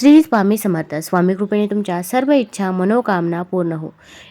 श्री स्वामी समर्थ. स्वामी कृपेने तुमच्या सर्व इच्छा मनोकामना पूर्ण हो.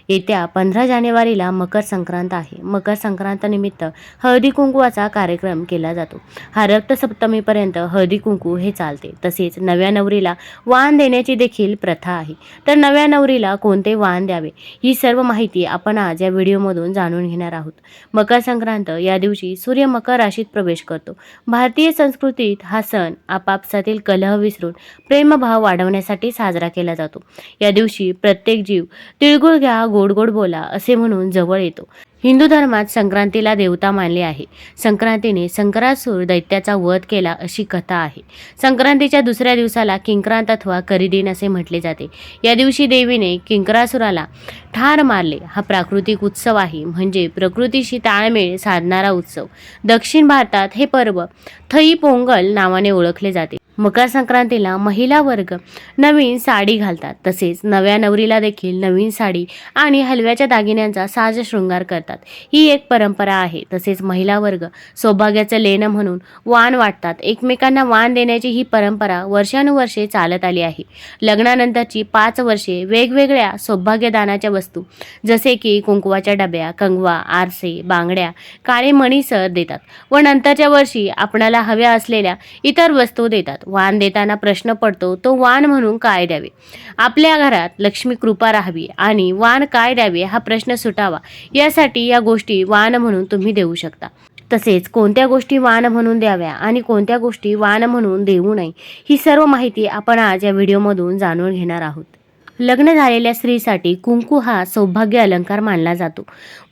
येत्या पंधरा जानेवारीला मकर संक्रांत आहे. मकर संक्रांतनिमित्त हळदी कुंकवाचा कार्यक्रम केला जातो. हा रक्तसप्तमीपर्यंत हळदी कुंकू हे चालते. तसेच नव्या नवरीला वाण देण्याची देखील प्रथा आहे. तर नव्या नवरीला कोणते वाण द्यावे? ही सर्व माहिती आपण आज या व्हिडिओमधून जाणून घेणार आहोत. मकर संक्रांत या दिवशी सूर्य मकर राशीत प्रवेश करतो. भारतीय संस्कृतीत हा सण आपापसातील कलह विसरून प्रेमभाव वाढवण्यासाठी साजरा केला जातो. या दिवशी प्रत्येक जीव तिळगुळ घ्या गोड गोड बोला असे म्हणून जवळ येतो. हिंदू धर्मात संक्रांतीला देवता मानले आहे. संक्रांतीने संक्रासूर दैत्याचा वध केला अशी कथा आहे. संक्रांतीच्या दुसऱ्या दिवसाला किंक्रांत अथवा करिदिन असे म्हटले जाते. या दिवशी देवीने किंक्रासुराला ठार मारले. हा प्राकृतिक उत्सव आहे. म्हणजे प्रकृतीशी ताळमेळ साधणारा उत्सव. दक्षिण भारतात हे पर्व थई पोंगल नावाने ओळखले जाते. मकर संक्रांतीला महिला वर्ग नवीन साडी घालतात. तसेच नव्या नवरीला देखील नवीन साडी आणि हलव्याच्या दागिन्यांचा साज शृंगार करतात. ही एक परंपरा आहे. तसेच महिला वर्ग सौभाग्याचं लेणं म्हणून वाण वाटतात. एकमेकांना वाण देण्याची ही परंपरा वर्षानुवर्षे चालत आली आहे. लग्नानंतरची पाच वर्षे वेगवेगळ्या सौभाग्यदानाच्या वस्तू जसे की कुंकवाच्या डब्या कंगवा आरसे बांगड्या काळे मणीसर देतात व नंतरच्या वर्षी आपणाला हव्या असलेल्या इतर वस्तू देतात. वाण देताना प्रश्न पडतो तो वाण म्हणून काय द्यावे? आपल्या घरात लक्ष्मी कृपा राहावी आणि वाण काय द्यावे हा प्रश्न सुटावा यासाठी या गोष्टी वाण म्हणून तुम्ही देऊ शकता. तसेच कोणत्या गोष्टी वाण म्हणून द्याव्या आणि कोणत्या गोष्टी वाण म्हणून देऊ नये ही सर्व माहिती आपण आज या व्हिडिओमधून जाणून घेणार आहोत. लग्न झालेल्या स्त्रीसाठी कुंकू हा सौभाग्य अलंकार मानला जातो.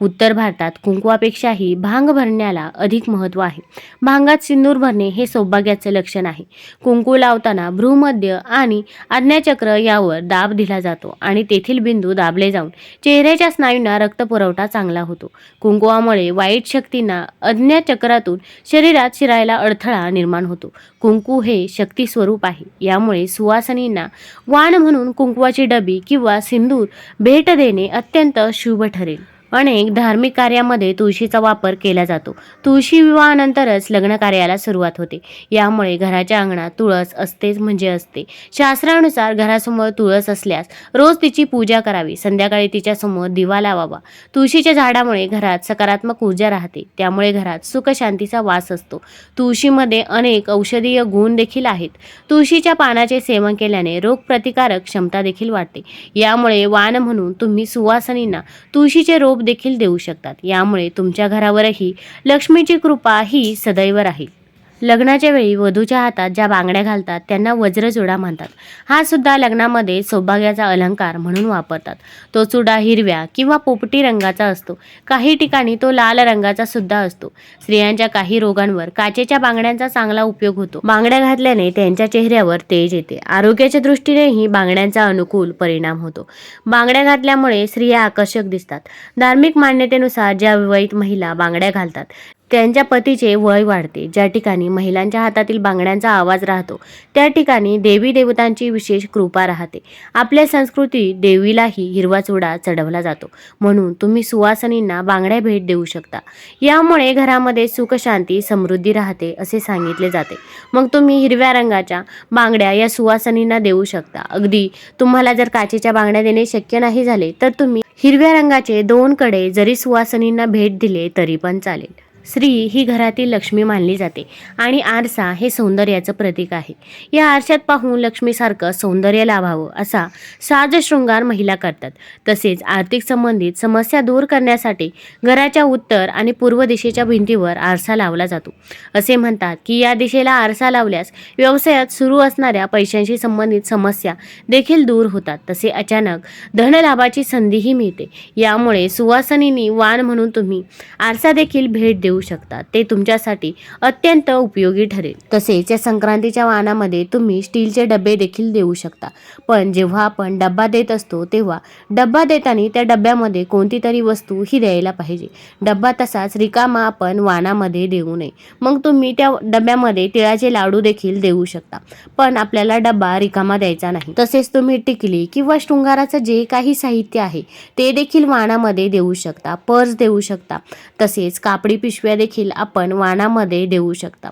उत्तर भारतात कुंकवापेक्षाही भांग भरण्याला अधिक महत्त्व आहे. भांगात सिंदूर भरणे हे सौभाग्याचे लक्षण आहे. कुंकू लावताना भ्रूमध्य आणि आज्ञाचक्र यावर दाब दिला जातो आणि तेथील बिंदू दाबले जाऊन चेहऱ्याच्या स्नायूंना रक्तपुरवठा चांगला होतो. कुंकुवामुळे वाईट शक्तींना अज्ञाचक्रातून शरीरात शिरायला अडथळा निर्माण होतो. कुंकू हे शक्ती स्वरूप आहे. यामुळे सुवासनींना वाण म्हणून कुंकवाची डबी किंवा सिंदूर भेट देणे अत्यंत शुभ ठरेल. अनेक धार्मिक कार्यामध्ये तुळशीचा वापर केला जातो. तुळशी विवाहानंतरच लग्न कार्याला सुरुवात होते. यामुळे घराच्या अंगणात तुळस असतेच म्हणजे असते. शास्त्रानुसार घरासमोर तुळस असल्यास रोज तिची पूजा करावी. संध्याकाळी तिच्यासमोर दिवा लावावा. तुळशीच्या झाडामुळे घरात सकारात्मक ऊर्जा राहते. त्यामुळे घरात सुखशांतीचा वास असतो. तुळशीमध्ये अनेक औषधीय गुण देखील आहेत. तुळशीच्या पानाचे सेवन केल्याने रोगप्रतिकारक क्षमता देखील वाढते. यामुळे वाण म्हणून तुम्ही सुवासनींना तुळशीचे रोप देखील देऊ शकतात. यामुळे तुमच्या घरावरही लक्ष्मीची कृपा ही सदैव राहील. लग्नाच्या वेळी वधूच्या हातात ज्या बांगड्या घालतात त्यांना वज्रचुडा म्हणतात. हा सुद्धा लग्नामध्ये सौभाग्याचा अलंकार म्हणून वापरतात. तो चुडा हिरव्या किंवा पोपटी रंगाचा असतो. काही ठिकाणी तो लाल रंगाचा सुद्धा असतो. स्त्रियांच्या काही रोगांवर काचेच्या बांगड्यांचा चांगला उपयोग होतो. बांगड्या घातल्याने त्यांच्या चेहऱ्यावर तेज येते. आरोग्याच्या दृष्टीनेही बांगड्यांचा अनुकूल परिणाम होतो. बांगड्या घातल्यामुळे स्त्रिया आकर्षक दिसतात. धार्मिक मान्यतेनुसार ज्या विवाहित महिला बांगड्या घालतात त्यांच्या पतीचे वय वाढते. ज्या ठिकाणी महिलांच्या हातातील बांगड्यांचा आवाज राहतो त्या ठिकाणी देवी देवतांची विशेष कृपा राहते. आपल्या संस्कृती देवीलाही हिरवा चुडा चढवला जातो. म्हणून तुम्ही सुवासनींना बांगड्या भेट देऊ शकता. यामुळे घरामध्ये सुखशांती समृद्धी राहते असे सांगितले जाते. मग तुम्ही हिरव्या रंगाच्या बांगड्या या सुवासनींना देऊ शकता. अगदी तुम्हाला जर काचेच्या बांगड्या देणे शक्य नाही झाले तर तुम्ही हिरव्या रंगाचे दोन कडे जरी सुवासनींना भेट दिले तरी पण चालेल. स्त्री ही घरातील लक्ष्मी मानली जाते. आणि आरसा हे सौंदर्याचं प्रतीक आहे. या आरशात पाहून लक्ष्मीसारखं सौंदर्य लाभावं असा साज शृंगार महिला करतात. तसेच आर्थिक संबंधित समस्या दूर करण्यासाठी घराच्या उत्तर आणि पूर्व दिशेच्या भिंतीवर आरसा लावला जातो. असे म्हणतात की या दिशेला आरसा लावल्यास व्यवसायात सुरू असणाऱ्या पैशांशी संबंधित समस्या देखील दूर होतात. तसे अचानक धनलाभाची संधीही मिळते. यामुळे सुवासनीनी वाण म्हणून तुम्ही आरसा देखील भेट देऊ शकता ते तुमच्यासाठी अत्यंत उपयोगी ठरेल. तसेच या संक्रांतीच्या वाहनामध्ये तुम्ही स्टीलचे डबे देखील देऊ शकता. पण जेव्हा आपण डब्बा देत असतो तेव्हा डब्बा देताना त्या डब्यामध्ये कोणती तरी वस्तू ही द्यायला पाहिजे. डब्बा तसाच रिकामा आपण वाहनामध्ये देऊ नये. मग तुम्ही त्या डब्यामध्ये तिळाचे लाडू देखील देऊ शकता. पण आपल्याला डब्बा रिकामा द्यायचा नाही. तसेच तुम्ही टिकली किंवा शृंगाराचं जे काही साहित्य आहे ते देखील वाणामध्ये देऊ शकता पर्स देऊ शकता. तसेच कापडी पिशव्या देखील आपण वाणामध्ये देऊ शकता.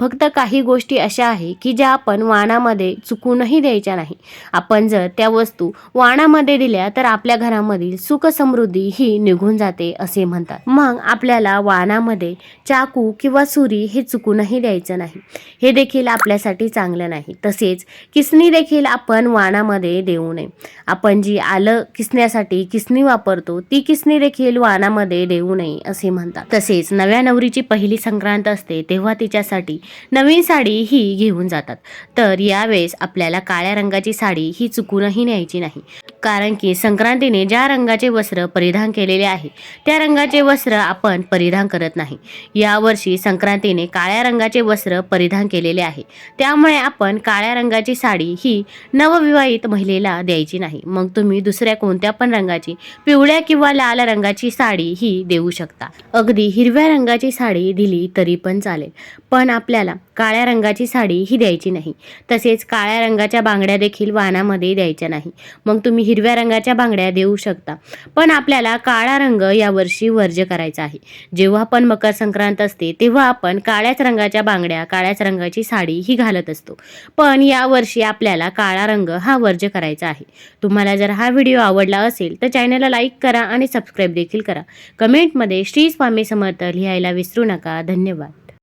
फक्त काही गोष्टी अशा आहे की ज्या आपण वाणामध्ये चुकूनही द्यायच्या नाही. आपण जर त्या वस्तू वाणामध्ये दिल्या तर आपल्या घरामधील सुख समृद्धी ही निघून जाते असे म्हणतात. मग आपल्याला वाणामध्ये चाकू किंवा सुरी हे चुकूनही द्यायचं नाही. हे देखील आपल्यासाठी चांगलं नाही. तसेच किसनी देखील आपण वाणामध्ये देऊ नये. आपण जी आलं किसण्यासाठी किसनी वापरतो ती किसनी देखील वाणामध्ये देऊ नये असे म्हणतात. तसेच नव्या नवरीची पहिली संक्रांत असते तेव्हा तिच्यासाठी नवीन साडी ही घेऊन जातात. तर यावेळेस आपल्याला काळ्या रंगाची साडी ही चुकूनही न्यायची नाही. कारण की संक्रांतीने ज्या रंगाचे वस्त्र परिधान केलेले आहे त्या रंगाचे वस्त्र आपण परिधान करत नाही. यावर्षी संक्रांतीने काळ्या रंगाचे वस्त्र परिधान केलेले आहे. त्यामुळे आपण काळ्या रंगाची साडी ही नवविवाहित महिलेला द्यायची नाही. मग तुम्ही दुसऱ्या कोणत्या पण रंगाची पिवळ्या किंवा लाल रंगाची साडी ही देऊ शकता. अगदी हिरव्या रंगाची साडी दिली तरी पण चालेल. पण आपल्याला काळ्या रंगाची साडी ही द्यायची नाही. तसेच काळ्या रंगाच्या बांगड्या देखील वाहनामध्ये द्यायच्या नाही. मग तुम्ही हिरव्या रंगाच्या बांगड्या देऊ शकता. पण आपल्याला काळा रंग यावर्षी वर्ज्य करायचा आहे. जेव्हा पण मकर संक्रांत असते तेव्हा आपण काळ्याच रंगाच्या बांगड्या काळ्याच रंगाची साडी ही घालत असतो. पण यावर्षी आपल्याला काळा रंग हा वर्ज्य करायचा आहे. तुम्हाला जर हा व्हिडिओ आवडला असेल तर चॅनलला लाईक करा आणि सबस्क्राईब देखील करा. कमेंटमध्ये श्री स्वामी समर्थ लिहायला विसरू नका. धन्यवाद.